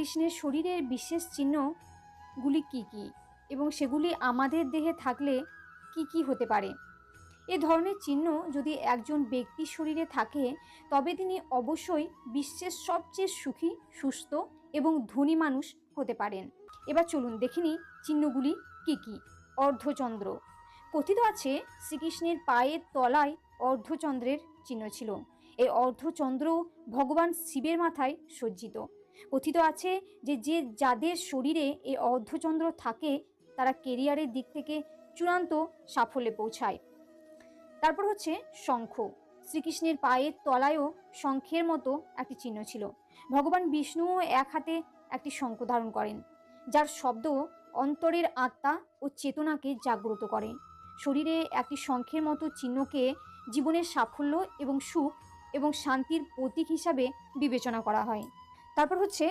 কৃষ্ণের শরীরের বিশেষ চিহ্নগুলি কি কি? এবং সেগুলি আমাদের দেহে থাকলে কি কি হতে পারে? এ ধরনের চিহ্ন যদি একজন ব্যক্তির শরীরে থাকে, তবে তিনি অবশ্যই বিশ্বের সবচেয়ে সুখী, সুস্থ এবং ধনী মানুষ হতে পারেন। এবার চলুন দেখিনি চিহ্নগুলি কি কি? অর্ধচন্দ্র। কথিত আছে শ্রীকৃষ্ণের পায়ের তলায় অর্ধচন্দ্রের চিহ্ন ছিল। এই অর্ধচন্দ্র ভগবান শিবের মাথায় সজ্জিত। কথিত আছে যে যে যাদের শরীরে এই অর্ধচন্দ্র থাকে, তারা কেরিয়ারের দিক থেকে চূড়ান্ত সাফল্যে পৌঁছায়। তারপর হচ্ছে শঙ্খ। শ্রীকৃষ্ণের পায়ের তলায়ও শঙ্খের মতো একটি চিহ্ন ছিল। ভগবান বিষ্ণুও এক হাতে একটি শঙ্খ ধারণ করেন, যার শব্দ অন্তরের আত্মা ও চেতনাকে জাগ্রত করে। শরীরে একটি শঙ্খের মতো চিহ্নকে জীবনের সাফল্য এবং সুখ এবং শান্তির প্রতীক হিসাবে বিবেচনা করা হয়। তারপর হচ্ছে